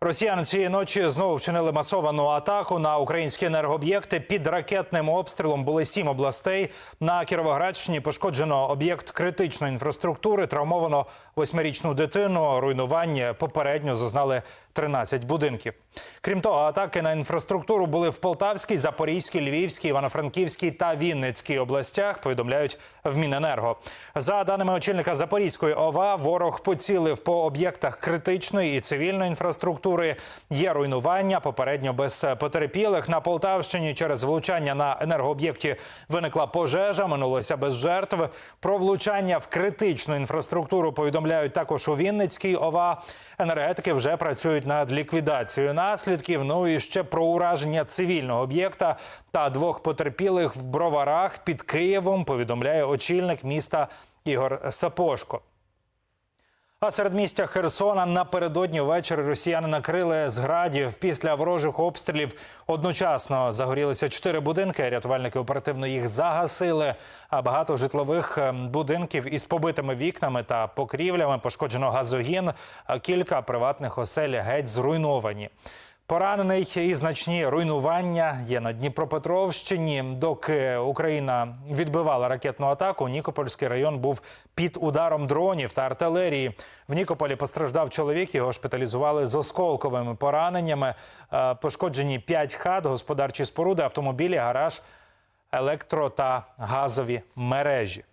Росіяни цієї ночі знову вчинили масовану атаку на українські енергооб'єкти. Під ракетним обстрілом були сім областей. На Кіровоградщині пошкоджено об'єкт критичної інфраструктури, травмовано восьмирічну дитину. Руйнування попередньо зазнали 13 будинків. Крім того, атаки на інфраструктуру були в Полтавській, Запорізькій, Львівській, Івано-Франківській та Вінницькій областях. Повідомляють в Міненерго. За даними очільника Запорізької ОВА, ворог поцілив по об'єктах критичної і цивільної інфраструктури. Є руйнування попередньо без потерпілих. На Полтавщині через влучання на енергооб'єкті виникла пожежа. Минулося без жертв. Про влучання в критичну інфраструктуру повідомляють також у Вінницькій ОВА. Енергетики вже працюють над ліквідацією наслідків. Ну і ще про ураження цивільного об'єкта та двох потерпілих в броварах під Києвом. Повідомляє очільник міста Ігор Сапошко. А серед містя Херсона напередодні ввечері росіяни накрили з градів після ворожих обстрілів. Одночасно загорілися чотири будинки. Рятувальники оперативно їх загасили. А багато житлових ем, будинків із побитими вікнами та покрівлями пошкоджено газогін. А кілька приватних осель геть зруйновані. Поранений і значні руйнування є на Дніпропетровщині. Доки Україна відбивала ракетну атаку, Нікопольський район був під ударом дронів та артилерії. В Нікополі постраждав чоловік. Його шпиталізували з осколковими пораненнями. Е, Пошкоджені п'ять хат, господарчі споруди, автомобілі, гараж, електро та газові мережі.